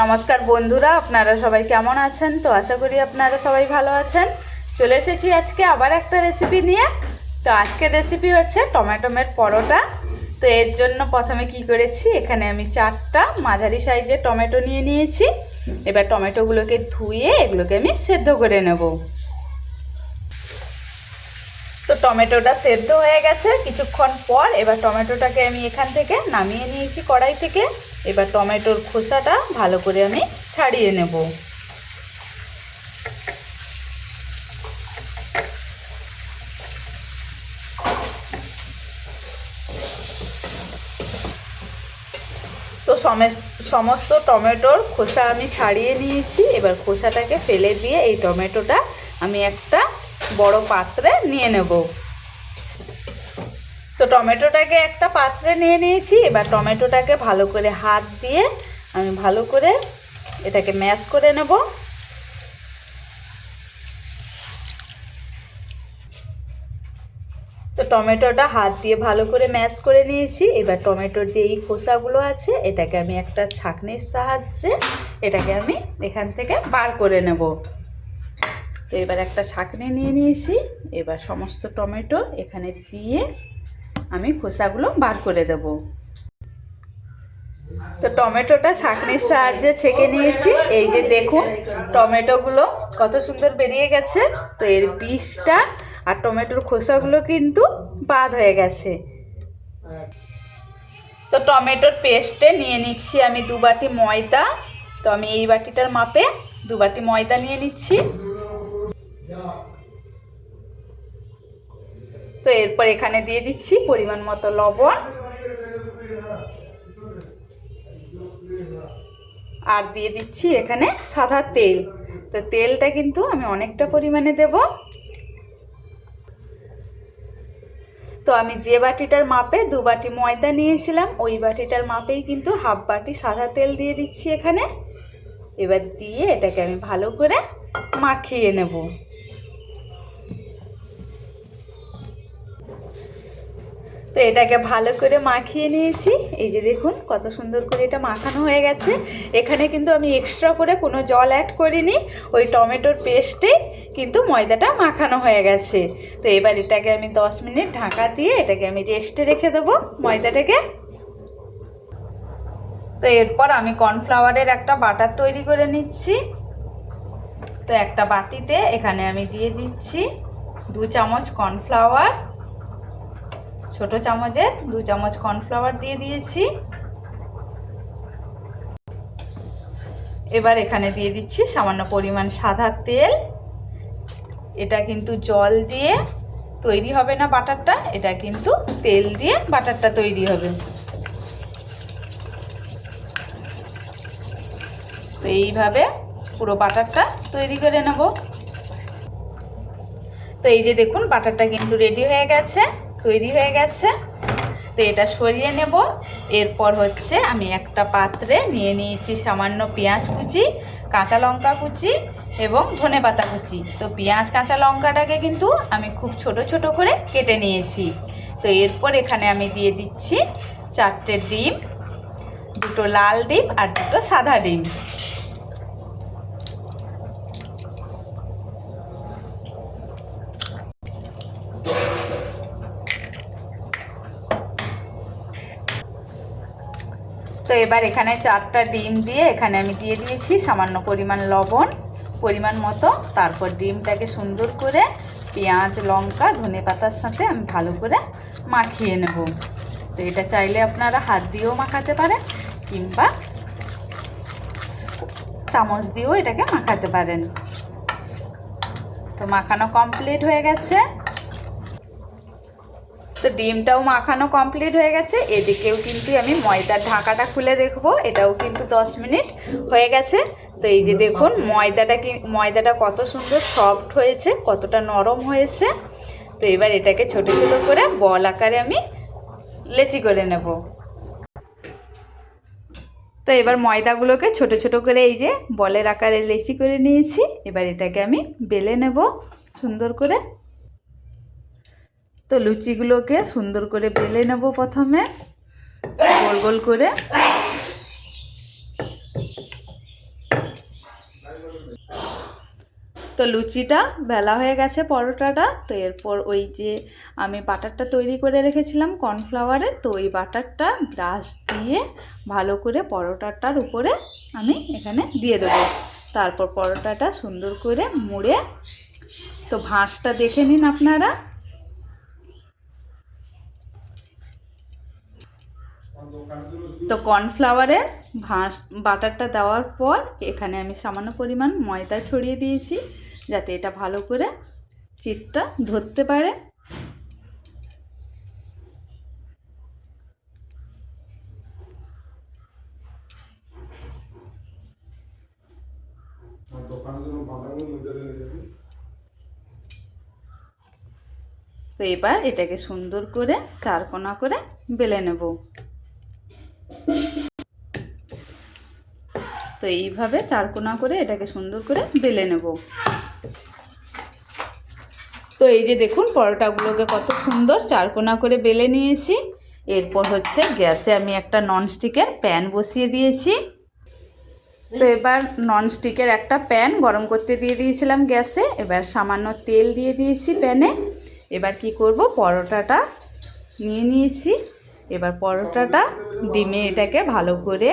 নমস্কার বন্ধুরা, আপনারা সবাই কেমন আছেন? তো আশা করি আপনারা সবাই ভালো আছেন। চলে এসেছি আজকে আবার একটা রেসিপি নিয়ে। তো আজকে রেসিপি হচ্ছে টমেটোমের পরোটা। তো এর জন্য প্রথমে কি করেছি, এখানে আমি চারটা মাঝারি সাইজের টমেটো নিয়ে নিয়েছি। এবার টমেটোগুলোকে ধুয়ে এগুলোকে আমি সেদ্ধ করে নেব। তো টমেটোটা সেদ্ধ হয়ে গেছে। কিছুক্ষণ পর এবার টমেটোটাকে আমি এখান থেকে নামিয়ে নিয়েছি কড়াই থেকে। এবার টমেটোর খোসাটা ভালো করে আমি ছাড়িয়ে নেব। তো সমস্ত টমেটোর খোসা আমি ছাড়িয়ে নিয়েছি। এবার খোসাটাকে ফেলে দিয়ে এই টমেটোটা আমি একটা বড় পাত্রে নিয়ে নেব। তো টমেটোটাকে একটা পাত্রে নিয়ে নিয়েছি, এবার টমেটোটাকে ভালো করে হাত দিয়ে আমি ভালো করে এটাকে ম্যাশ করে নেব। তো টমেটোটা হাত দিয়ে ভালো করে ম্যাশ করে নিয়েছি, এবার টমেটোর যে এই খোসাগুলো আছে, এটাকে আমি একটা ছাঁকনির সাহায্যে এটাকে আমি এখান থেকে বার করে নেব। তো এবার একটা ছাঁকনি নিয়ে নিয়েছি। এবার সমস্ত টমেটো এখানে দিয়ে আমি খোসাগুলো বার করে দেব। তো টমেটোটা ছাঁকনির সাহায্যে ছেঁকে নিয়েছি। এই যে দেখুন, টমেটোগুলো কত সুন্দর বেরিয়ে গেছে। তো এর বিষটা আর টমেটোর খোসাগুলো কিন্তু বাদ হয়ে গেছে। তো টমেটোর পেস্টে নিয়ে নিচ্ছি আমি দু বাটি ময়দা। তো আমি এই বাটিটার মাপে দু বাটি ময়দা নিয়ে নিচ্ছি। তো এরপর এখানে দিয়ে দিচ্ছি পরিমাণ মতো লবণ। আর দিয়ে দিচ্ছি এখানে সাদা তেল। তো তেলটা কিন্তু আমি অনেকটা পরিমাণে দেব। তো আমি যে বাটিটার মাপে দু বাটি ময়দা নিয়েছিলাম, ওই বাটিটার মাপেই কিন্তু হাফ বাটি সাদা তেল দিয়ে দিচ্ছি এখানে। এবার দিয়ে এটাকে আমি ভালো করে মাখিয়ে নেব। তো এটাকে ভালো করে মাখিয়ে নিয়েছি। এই যে দেখুন, কত সুন্দর করে এটা মাখানো হয়ে গেছে। এখানে কিন্তু আমি এক্সট্রা করে কোনো জল অ্যাড করিনি। ওই টমেটোর পেস্টে কিন্তু ময়দাটা মাখানো হয়ে গেছে। তো এবার এটাকে আমি দশ মিনিট ঢাকা দিয়ে এটাকে আমি রেস্টে রেখে দেবো ময়দাটাকে। তো এরপর আমি কর্নফ্লাওয়ারের একটা বাটার তৈরি করে নিচ্ছি। তো একটা বাটিতে এখানে আমি দিয়ে দিচ্ছি দু চামচ কর্নফ্লাওয়ার ছোট চামচের দু চামচ কর্নফ্লাওয়ার দিয়ে দিয়েছি। এবার এখানে দিয়ে দিচ্ছি সামান্য পরিমাণ সাদা তেল। এটা কিন্তু জল দিয়ে তৈরি হবে না বাটারটা, এটা কিন্তু তেল দিয়ে বাটারটা তৈরি হবে। তো এইভাবে পুরো বাটারটা তৈরি করে নেব। তো এই যে দেখুন, বাটারটা কিন্তু রেডি হয়ে গেছে। তৈরি হয়ে গেছে। তো এটা সরিয়ে নেব। এরপর হচ্ছে আমি একটা পাত্রে নিয়ে নিয়েছি সামান্য পেঁয়াজ কুচি, কাঁচা লঙ্কা কুচি এবং ধনে পাতা কুচি। তো পেঁয়াজ, কাঁচা লঙ্কাটাকে কিন্তু আমি খুব ছোট ছোট করে কেটে নিয়েছি। তো এরপর এখানে আমি দিয়ে দিচ্ছি চারটে ডিম, দুটো লাল ডিম আর দুটো সাদা ডিম। তো এবার এখানে চারটা ডিম দিয়ে এখানে আমি দিয়ে দিয়েছি সামান্য পরিমাণ লবণ, পরিমাণ মতো। তারপর ডিমটাকে সুন্দর করে পেঁয়াজ, লঙ্কা, ধনে পাতার সাথে আমি ভালো করে মাখিয়ে নেব। তো এটা চাইলে আপনারা হাত দিয়েও মাখাতে পারেন কিংবা চামচ দিয়েও এটাকে মাখাতে পারেন। তো মাখানো কমপ্লিট হয়ে গেছে। তো ডিমটাও মাখানো কমপ্লিট হয়ে গেছে। এদিকেও কিন্তু আমি ময়দার ঢাকাটা খুলে দেখব। এটাও কিন্তু দশ মিনিট হয়ে গেছে। তো এই যে দেখুন, ময়দাটা কি ময়দাটা কত সুন্দর সফট হয়েছে, কতটা নরম হয়েছে। তো এবার এটাকে ছোট ছোট করে বল আকারে আমি লেচি করে নেব। তো এবার ময়দাগুলোকে ছোট ছোট করে এই যে বলের আকারে লেচি করে নিয়েছি। এবার এটাকে আমি বেলে নেব সুন্দর করে। তো লুচিগুলোকে সুন্দর করে বেলে নেব প্রথমে। গোল গোল করে। তো লুচিটা বেলা হয়ে গেছে পরোটাটা। তো এরপর ওই যে আমি বাটারটা তৈরি করে রেখেছিলাম কর্নফ্লাওয়ারের তো ওই বাটারটা ব্রাশ দিয়ে ভালো করে পরোটাটার উপরে আমি এখানে দিয়ে দেবো। তারপর পরোটাটা সুন্দর করে মুড়ে। তো ভাঁজটা দেখে নিন আপনারা। তো কর্নফ্লাওয়ারের ভাঁজ, বাটারটা দেওয়ার পর এখানে আমি সামান্য পরিমাণ ময়দা ছড়িয়ে দিয়েছি যাতে এটা ভালো করে চিটটা ধরতে পারে। তো এবার এটাকে সুন্দর করে চারকোনা করে বেলে নেব। তো এইভাবে চারকোনা করে এটাকে সুন্দর করে বেলে নেব। তো এই যে দেখুন পরোটাগুলোকে কত সুন্দর চারকোনা করে বেলে নিয়েছি। এরপর হচ্ছে গ্যাসে আমি একটা ননস্টিকের প্যান বসিয়ে দিয়েছি। তো এবার ননস্টিকের একটা প্যান গরম করতে দিয়ে দিয়েছিলাম গ্যাসে, এবার সামান্য তেল দিয়ে দিয়েছি প্যানে। এবার কি করব, পরোটাটা নিয়ে নিয়েছি। এবার পরোটাটা ডিমে এটাকে ভালো করে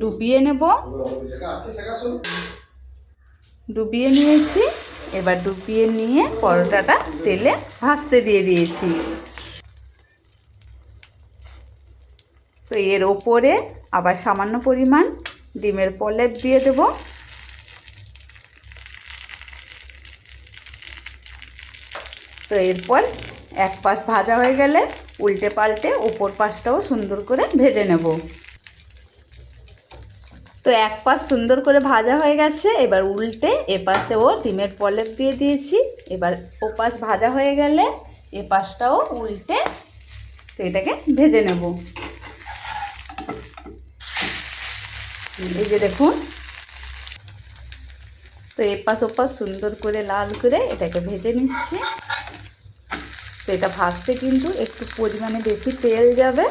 ডুবিয়ে নেব। ডুবিয়ে নিয়েছি। এবার ডুবিয়ে নিয়ে পরোটাটা তেলে ভাজতে দিয়ে দিয়েছি। তো এর ওপরে আবার সামান্য পরিমাণ ডিমের প্রলেপ দিয়ে দেব। তো এরপর এক পাশ ভাজা হয়ে গেলে উল্টে পাল্টে উপর পাশটাও সুন্দর করে ভেজে নেব। তো এক পাশ সুন্দর করে ভাজা হয়ে গেছে, এবার উল্টে এপাশেও ডিমের প্রলেপ দিয়ে দিয়েছি। এবার ওপাশ ভাজা হয়ে গেলে এ পাশটাও উল্টে তো এটাকে ভেজে নেব। এই যে দেখুন। তো এপাশ ওপাশ সুন্দর করে লাল করে এটাকে ভেজে নিচ্ছি। তো এটা ভাজতে কিন্তু একটু পরিমাণে বেশি তেল যাবে।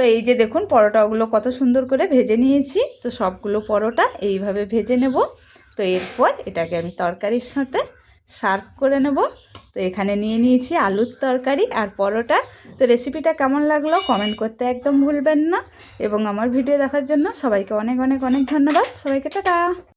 তো এই যে দেখুন পরোটাগুলো কত সুন্দর করে ভেজে নিয়েছি। তো সবগুলো পরোটা এইভাবে ভেজে নেব। তো এরপর এটাকে আমি তরকারির সাথে সার্ভ করে নেব। তো এখানে নিয়ে নিয়েছি আলুর তরকারি আর পরোটা। তো রেসিপিটা কেমন লাগল কমেন্ট করতে একদম ভুলবেন না। এবং আমার ভিডিও দেখার জন্য সবাইকে অনেক অনেক অনেক ধন্যবাদ। সবাইকে টাটা।